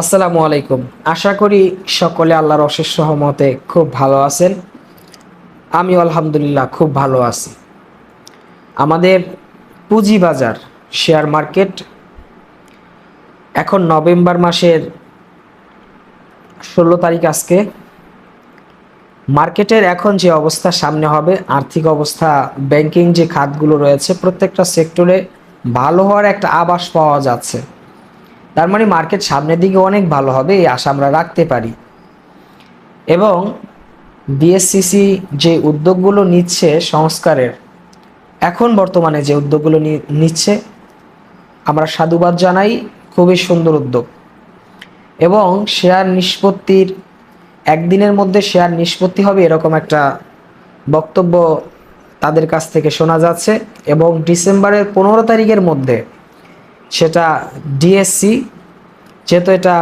আসসালামু আলাইকুম। আশা করি সকলে আল্লাহর অশেষ সহমতে খুব ভালো আছেন। আমি আলহামদুলিল্লাহ খুব ভালো আছি। আমাদের পুঁজিবাজার শেয়ার মার্কেট এখন নভেম্বর মাসের ষোলো তারিখ আজকে। মার্কেটের এখন যে অবস্থা সামনে হবে, আর্থিক অবস্থা, ব্যাংকিং যে খাতগুলো রয়েছে, প্রত্যেকটা সেক্টরে ভালো হওয়ার একটা আভাস পাওয়া যাচ্ছে। তার মানে মার্কেট সামনের দিকে অনেক ভালো হবে, এই আশা আমরা রাখতে পারি। এবং বিএসসিসি যে উদ্যোগগুলো নিচ্ছে সংস্কারের, এখন বর্তমানে যে উদ্যোগগুলো নিচ্ছে, আমরা সাধুবাদ জানাই, খুবই সুন্দর উদ্যোগ। এবং শেয়ার নিষ্পত্তির, একদিনের মধ্যে শেয়ার নিষ্পত্তি হবে এরকম একটা বক্তব্য তাদের কাছ থেকে শোনা যাচ্ছে। এবং ডিসেম্বরের পনেরো তারিখের মধ্যে সেটা ডিএসসি যেহেতু এটা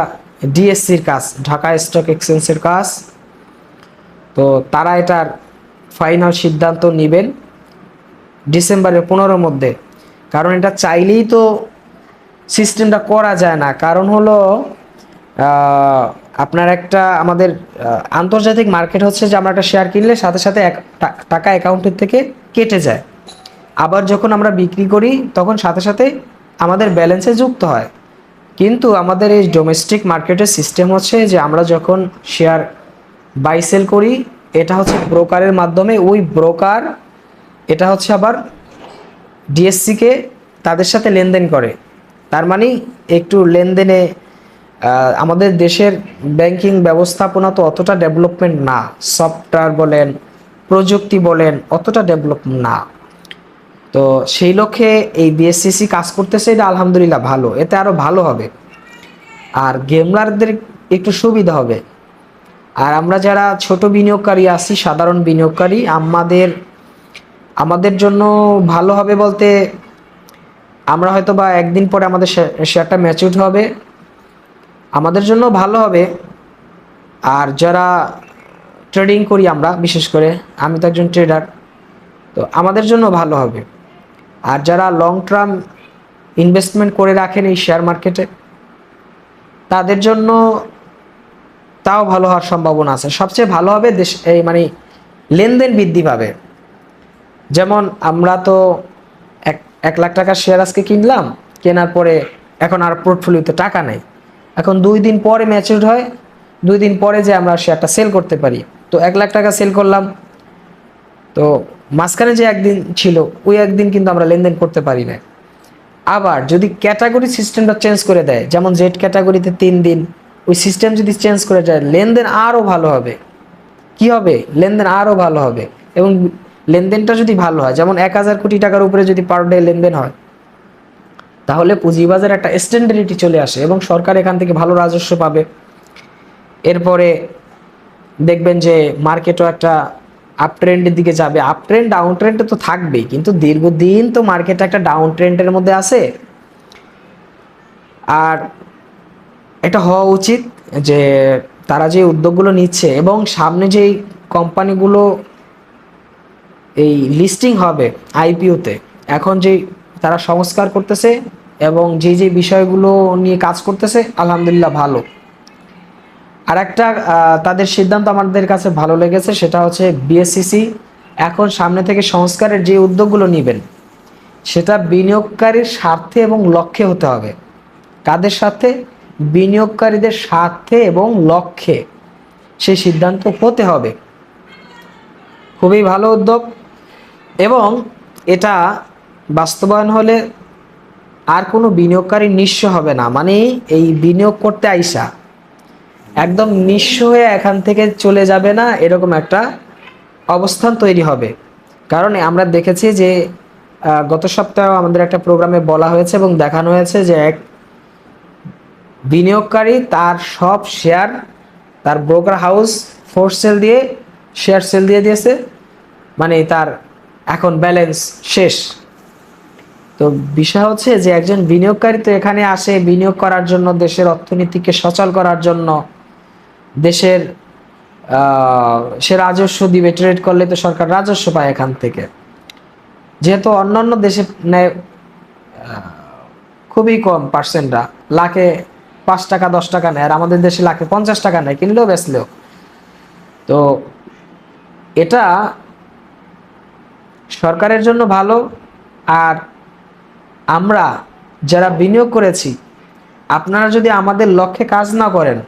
ডিএসসির কাজ, ঢাকা স্টক এক্সচেঞ্জের কাজ, তো তারা এটার ফাইনাল সিদ্ধান্ত নেবেন ডিসেম্বরের পনেরোর মধ্যে। কারণ এটা চাইলেই তো সিস্টেমটা করা যায় না। কারণ হলো আপনার একটা আমাদের আন্তর্জাতিক মার্কেট হচ্ছে যে আমরা একটা শেয়ার কিনলে সাথে সাথে এক টাকা অ্যাকাউন্টের থেকে কেটে যায়। আবার যখন আমরা বিক্রি করি, তখন সাথে সাথে আমাদের ব্যালেন্সে যুক্ত হয়। কিন্তু আমাদের এই ডোমেস্টিক মার্কেটের সিস্টেম হচ্ছে যে আমরা যখন শেয়ার বাই সেল করি, এটা হচ্ছে ব্রোকারের মাধ্যমে, ওই ব্রোকার এটা হচ্ছে আবার ডিএসসিকে তাদের সাথে লেনদেন করে। তার মানে একটু লেনদেনে আমাদের দেশের ব্যাংকিং ব্যবস্থাপনা তো অতটা ডেভেলপমেন্ট না। সফটওয়্যার বলেন, প্রযুক্তি বলেন, অতটা ডেভেলপ না। তো সেই লক্ষ্যে এই বিএসসিসি কাজ করতেছে, এটা আলহামদুলিল্লাহ ভালো। এতে আরও ভালো হবে। আর গেমলারদের একটু সুবিধা হবে। আর আমরা যারা ছোট বিনিয়োগকারী আছি, সাধারণ বিনিয়োগকারী, আমাদের আমাদের জন্য ভালো হবে বলতে আমরা হয়তো বা একদিন পরে আমাদের শেয়ারটা ম্যাচিউর হবে। আমাদের জন্য ভালো হবে। আর যারা ট্রেডিং করি আমরা, বিশেষ করে, আমি তো একজন ট্রেডার তো আমাদের জন্য ভালো হবে। আর যারা লং টার্ম ইনভেস্টমেন্ট করে রাখেন এই শেয়ার মার্কেটে তাদের জন্য তাও ভালো হওয়ার সম্ভাবনা আছে। সবচেয়ে ভালো হবে দেশ, এই মানে লেনদেন বৃদ্ধি পাবে। যেমন আমরা তো এক এক লাখ টাকার শেয়ার আজকে কিনলাম, কেনার পরে এখন আর পোর্টফোলিওতে টাকা নেই। এখন দুই দিন পরে ম্যাচিউর হয়, দুই দিন পরে যে আমরা শেয়ারটা সেল করতে পারি। তো এক লাখ টাকা সেল করলাম, তো মাঝখানে যে একদিন ছিল, ওই একদিন কিন্তু আমরা লেনদেন করতে পারি না আবার যদি ক্যাটাগরি সিস্টেমটা চেঞ্জ করে দেয়, যেমন জেড ক্যাটাগরিতে তিন দিন, ওই সিস্টেম যদি চেঞ্জ করে যায় লেনদেন আরও ভালো হবে। কি হবে? লেনদেন আরও ভালো হবে। এবং লেনদেনটা যদি ভালো হয়, যেমন এক হাজার কোটি টাকার উপরে যদি পার ডে লেনদেন হয়, তাহলে পুঁজিবাজার একটা স্ট্যান্ডার্ডিটি চলে আসে এবং সরকার এখান থেকে ভালো রাজস্ব পাবে। এরপরে দেখবেন যে মার্কেটও একটা আপ ট্রেন্ডের দিকে যাবে। আপ ট্রেন্ড ডাউন ট্রেন্ডে তো থাকবেই, কিন্তু দীর্ঘদিন তো মার্কেট একটা ডাউন ট্রেন্ডের মধ্যে আছে। আর এটা হওয়া উচিত যে তারা যে উদ্যোগগুলো নিচ্ছে এবং সামনে যেই কোম্পানিগুলো এই লিস্টিং হবে আইপিওতে এখন যে তারা সংস্কার করতেছে এবং যে যে বিষয়গুলো নিয়ে কাজ করতেছে, আলহামদুলিল্লাহ ভালো। আর একটা তাদের সিদ্ধান্ত আমাদের কাছে ভালো লেগেছে, সেটা হচ্ছে বিএসসিসি এখন সামনে থেকে সংস্কারের যে উদ্যোগগুলো নেবেন, সেটা বিনিয়োগকারীর স্বার্থে এবং লক্ষ্যে হতে হবে। কাদের সাথে বিনিয়োগকারীদের স্বার্থে এবং লক্ষ্যে সেই সিদ্ধান্ত হতে হবে। খুবই ভালো উদ্যোগ এবং এটা বাস্তবায়ন হলে আর কোনো বিনিয়োগকারী নিঃস্ব হবে না। মানে এই বিনিয়োগ করতে আইসা একদম নিঃস্ব হয়ে এখান থেকে চলে যাবে না, এরকম একটা অবস্থান তৈরি হবে। কারণ আমরা দেখেছি যে গত সপ্তাহে আমাদের একটা প্রোগ্রামে বলা হয়েছে এবং দেখানো হয়েছে যে এক বিনিয়োগকারী তার সব শেয়ার, তার ব্রোকার হাউস ফোর্স সেল দিয়ে শেয়ার সেল দিয়ে দিয়েছে। মানে তার এখন ব্যালেন্স শেষ। তো বিষয় হচ্ছে যে, একজন বিনিয়োগকারী তো এখানে আসে বিনিয়োগ করার জন্য, দেশের অর্থনীতিকে সচল করার জন্য দেশের সে রাজস্ব দিবে ট্রেড করলে তো সরকার রাজস্ব পায় এখান থেকে। যেহেতু অন্যান্য দেশের ন্যায় খুবই কম পার্সেন্টরা লাখে পাঁচ টাকা, দশ টাকা নেয়, আর আমাদের দেশে লাখে পঞ্চাশ টাকা নেয়, কিনলেও বেচলেও। তো এটা সরকারের জন্য ভালো, আর আমরা যারা বিনিয়োগ করেছি, আপনারা যদি আমাদের লক্ষ্যে কাজ না করেন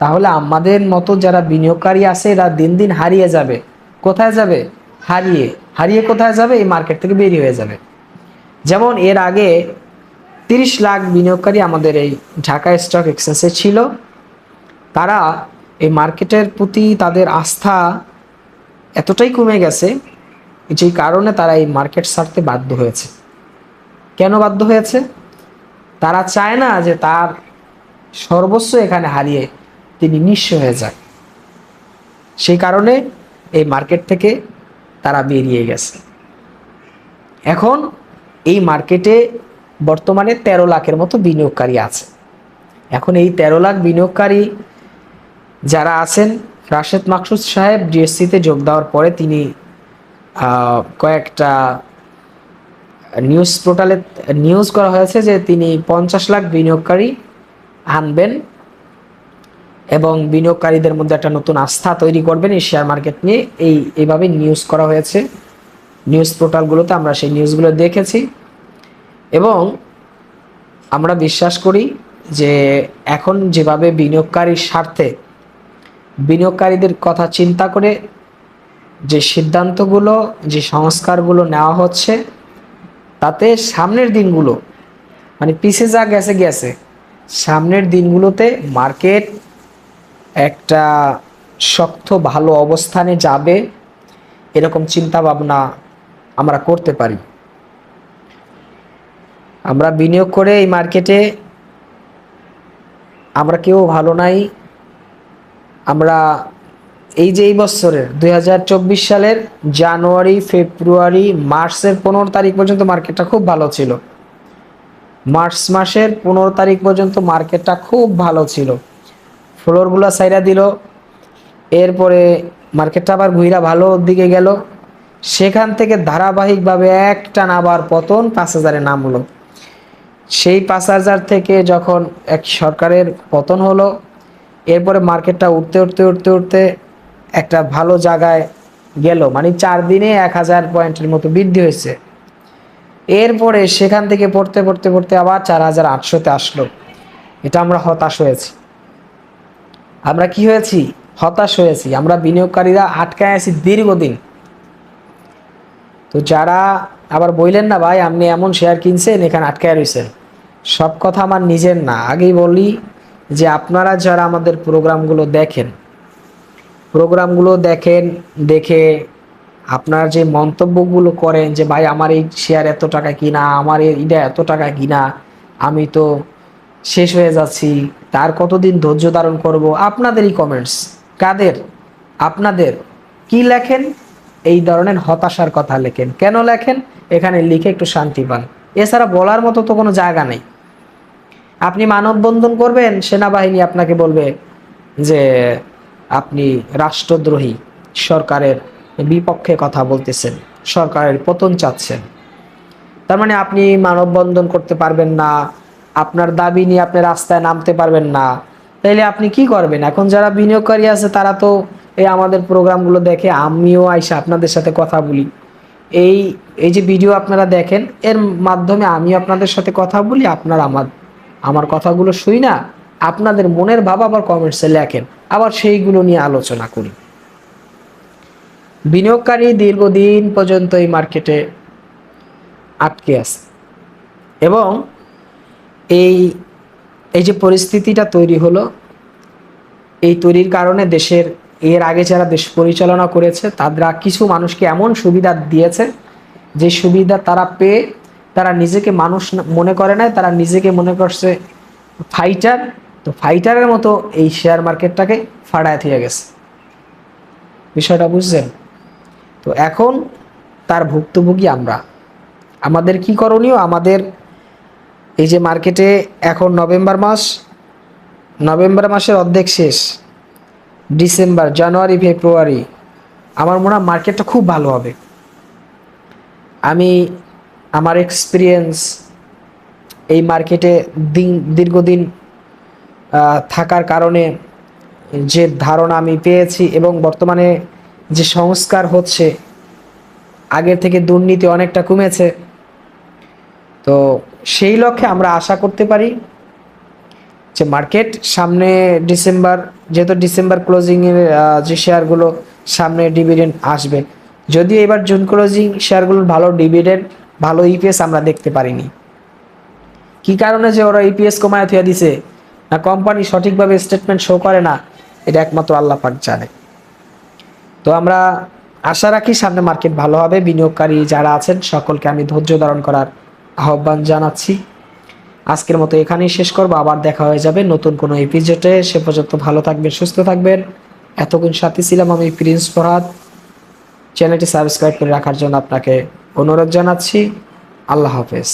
তাহলে আমাদের মতো যারা বিনিয়োগকারী আছে, এরা দিন দিন হারিয়ে যাবে। কোথায় যাবে? হারিয়ে। হারিয়ে কোথায় যাবে? এই মার্কেট থেকে বেরিয়ে হয়ে যাবে। যেমন এর আগে তিরিশ লাখ বিনিয়োগকারী আমাদের এই ঢাকা স্টক এক্সচেঞ্জে ছিল। তারা এই মার্কেটের প্রতি তাদের আস্থা এতটাই কমে গেছে, যেই কারণে তারা এই মার্কেট ছাড়তে বাধ্য হয়েছে। কেন বাধ্য হয়েছে? তারা চায় না যে তার সর্বস্ব এখানে হারিয়ে তিনি নিঃস্ব হয়ে যান। সেই কারণে এই মার্কেট থেকে তারা বেরিয়ে গেছে। এখন এই মার্কেটে বর্তমানে তেরো লাখের মতো বিনিয়োগকারী আছে। এখন এই তেরো লাখ বিনিয়োগকারী যারা আছেন, রাশেদ মাকসুদ সাহেব ডিএসসিতে যোগ দেওয়ার পরে তিনি কয়েকটা নিউজ পোর্টালে, নিউজ করা হয়েছে যে তিনি পঞ্চাশ লাখ বিনিয়োগকারী আনবেন। এবং বিনিয়োগকারীদের মধ্যে একটা নতুন আস্থা তৈরি করবেন এই শেয়ার মার্কেট নিয়ে। এই, এইভাবে নিউজ করা হয়েছে। নিউজ পোর্টালগুলোতে আমরা সেই নিউজগুলো দেখেছি। এবং আমরা বিশ্বাস করি যে এখন যেভাবে বিনিয়োগকারীর স্বার্থে বিনিয়োগকারীদের কথা চিন্তা করে যে সিদ্ধান্তগুলো, যে সংস্কারগুলো নেওয়া হচ্ছে, তাতে সামনের দিনগুলো মানে পিছে যা গেছে গেছে, সামনের দিনগুলোতে মার্কেট একটা শক্ত, ভালো অবস্থানে যাবে, এরকম চিন্তা ভাবনা আমরা করতে পারি। আমরা বিনিয়োগ করে এই মার্কেটে আমরা কেউ ভালো নাই। আমরা এই যে এই বছরের দু হাজার চব্বিশ সালের জানুয়ারি, ফেব্রুয়ারি, মার্চের পনেরো তারিখ পর্যন্ত মার্কেটটা খুব ভালো ছিল। মার্চ মাসের পনেরো তারিখ পর্যন্ত মার্কেটটা খুব ভালো ছিল। ফ্লোরগুলো সাইরা দিল। এরপরে মার্কেটটা আবার ঘুইরা ভালো দিকে গেল। সেখান থেকে ধারাবাহিকভাবে একটা আবার পতন পাঁচ হাজারে নামলো সেই পাঁচ হাজার থেকে যখন এক সরকারের পতন হলো, এরপরে মার্কেটটা উঠতে উঠতে উঠতে উঠতে একটা ভালো জায়গায় গেল। মানে চার দিনে এক হাজার পয়েন্টের মতো বৃদ্ধি হয়েছে। এরপরে সেখান থেকে পড়তে পড়তে পড়তে আবার চার হাজার আটশোতে আসলো। এটা আমরা হতাশ হয়েছি। আমরা কি হয়েছি? হতাশ হয়েছি। আমরা বিনিয়োগকারীরা আটকায় আছি দীর্ঘদিন। তো যারা আবার বললেন না, ভাই, আপনি এমন শেয়ার কিনছেন, এখানে আটকায় রয়েছেন। সব কথা আমার নিজের না। আগেই বলি যে আপনারা যারা আমাদের প্রোগ্রামগুলো দেখেন প্রোগ্রামগুলো দেখেন, দেখে আপনার যে মন্তব্যগুলো করেন যে, ভাই, আমার এই শেয়ার এত টাকা কিনা, আমার এইটা এত টাকা কিনা, আমি তো শেষ হয়ে যাচ্ছি। তার কতদিন ধৈর্য ধারণ করব আপনাদেরই কমেন্টস কাদের? আপনাদের কি লেখেন? এই ধরনের হতাশার কথা লেখেন। কেন লেখেন? এখানে লিখে একটু শান্তি পান। এছাড়া বলার মতো তো কোনো জায়গা নেই। আপনি মানববন্ধন করবেন, সেনাবাহিনী আপনাকে বলবে যে, আপনি রাষ্ট্রদ্রোহী, সরকারের বিপক্ষে কথা বলতেছেন, সরকারের পতন চাচ্ছেন। তার মানে আপনি মানববন্ধন করতে পারবেন না আপনার দাবি নিয়ে আপনি রাস্তায় নামতে পারবেন না। তাইলে আপনি কি করবেন? এখন যারা বিনিয়োগকারী আছে, তারা তো এই আমাদের প্রোগ্রামগুলো দেখে আমিও আইসা আপনাদের সাথে কথা বলি। এই এই যে ভিডিও আপনারা দেখেন, এর মাধ্যমে আমি আপনাদের সাথে কথা বলি, আপনারা আমার আমার কথাগুলো শুই না, আপনাদের মনের ভাব আবার কমেন্টসে লেখেন। আবার সেইগুলো নিয়ে আলোচনা করি। বিনিয়োগকারী দীর্ঘদিন পর্যন্ত এই মার্কেটে আটকে আছে। এবং এই এই যে পরিস্থিতিটা তৈরি হলো, এই তৈরির কারণে দেশের, এর আগে যারা দেশ পরিচালনা করেছে, তারা কিছু মানুষকে এমন সুবিধা দিয়েছে, যে সুবিধা তারা পেয়ে তারা নিজেকে মানুষ মনে করে না তারা নিজেকে মনে করছে ফাইটার তো ফাইটারের মতো এই শেয়ার মার্কেটটাকে ফাড়ায় থিয়ে গেছে। বিষয়টা বুঝছেন? তো এখন তার ভুক্তভোগী আমরা। আমাদের কি করণীয়? আমাদের এই যে মার্কেটে এখন নভেম্বর মাস, নভেম্বর মাসের অর্ধেক শেষ, ডিসেম্বর, জানুয়ারি, ফেব্রুয়ারি, আমার মনে হয় মার্কেটটা খুব ভালো হবে। আমি, আমার এক্সপিরিয়েন্স এই মার্কেটে দিন, দীর্ঘদিন থাকার কারণে যে ধারণা আমি পেয়েছি এবং বর্তমানে যে সংস্কার হচ্ছে, আগের থেকে দুর্নীতি অনেকটা কমেছে। তো সেই লক্ষ্যে আমরা আশা করতে পারি যে মার্কেট সামনে ডিসেম্বর যেহেতু ডিসেম্বর ক্লোজিংয়ের যে শেয়ারগুলো সামনে ডিভিডেন্ড আসবে যদিও এবার জুন ক্লোজিং শেয়ারগুলোর ভালো ডিভিডেন্ড ভালো ইপিএস আমরা দেখতে পারিনি। কি কারণে যে ওরা ইপিএস কমায় থুয়া দিছে, না কোম্পানি সঠিকভাবে স্টেটমেন্ট শো করে না, এটা একমাত্র আল্লাহ পাক জানে। তো আমরা আশা রাখি সামনে মার্কেট ভালো হবে, বিনিয়োগকারী যারা আছেন, সকলকে আমি ধৈর্য ধারণ করার আহ্বান জানাচ্ছি। আজকের মতো এখানেই শেষ করব। আবার দেখা হয়ে যাবে নতুন কোনো এপিসোডে সে পর্যন্ত ভালো থাকবেন, সুস্থ থাকবেন। এতক্ষণ সাথে ছিলাম আমি প্রিন্স ফরহাদ। চ্যানেলটি সাবস্ক্রাইব করে রাখার জন্য আপনাকে অনুরোধ জানাচ্ছি। আল্লাহ হাফেজ।